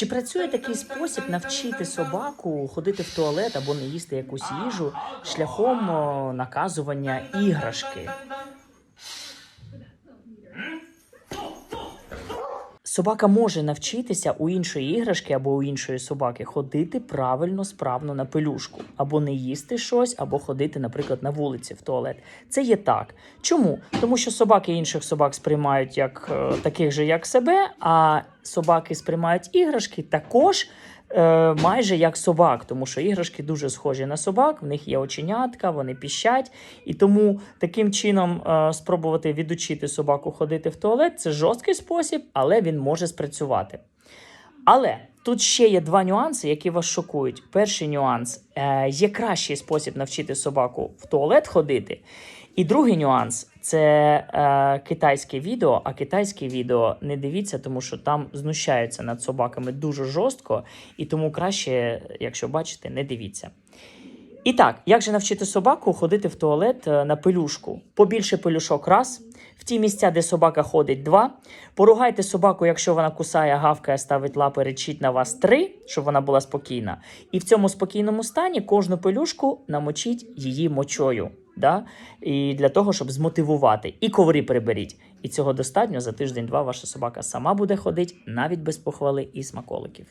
Чи працює такий спосіб навчити собаку ходити в туалет або не їсти якусь їжу шляхом наказування іграшки? Собака може навчитися у іншої іграшки або у іншої собаки ходити правильно, справно на пелюшку, або не їсти щось, або ходити, наприклад, на вулиці в туалет. Це є так. Чому? Тому що собаки інших собак сприймають як е, таких же, як себе, а собаки сприймають іграшки також. Е, Майже як собак, тому що іграшки дуже схожі на собак, в них є оченятка, вони піщать, і тому таким чином е, спробувати відучити собаку ходити в туалет це жорсткий спосіб, але він може спрацювати. Але тут ще є два нюанси, які вас шокують. Перший нюанс е, є кращий спосіб навчити собаку в туалет ходити. І другий нюанс це е, китайське відео. А китайське відео не дивіться, тому що там знущаються над собаками дуже жорстко, і тому краще, якщо бачите, не дивіться. І так, як же навчити собаку ходити в туалет е, на пелюшку? Побільше пелюшок раз, в ті місця, де собака ходить, два. Поругайте собаку, якщо вона кусає, гавкає, ставить лапи, речить на вас три, щоб вона була спокійна. І в цьому спокійному стані кожну пелюшку намочіть її мочою. Да? І для того, щоб змотивувати. І коври приберіть. І цього достатньо за тиждень-два ваша собака сама буде ходити навіть без похвали і смаколиків.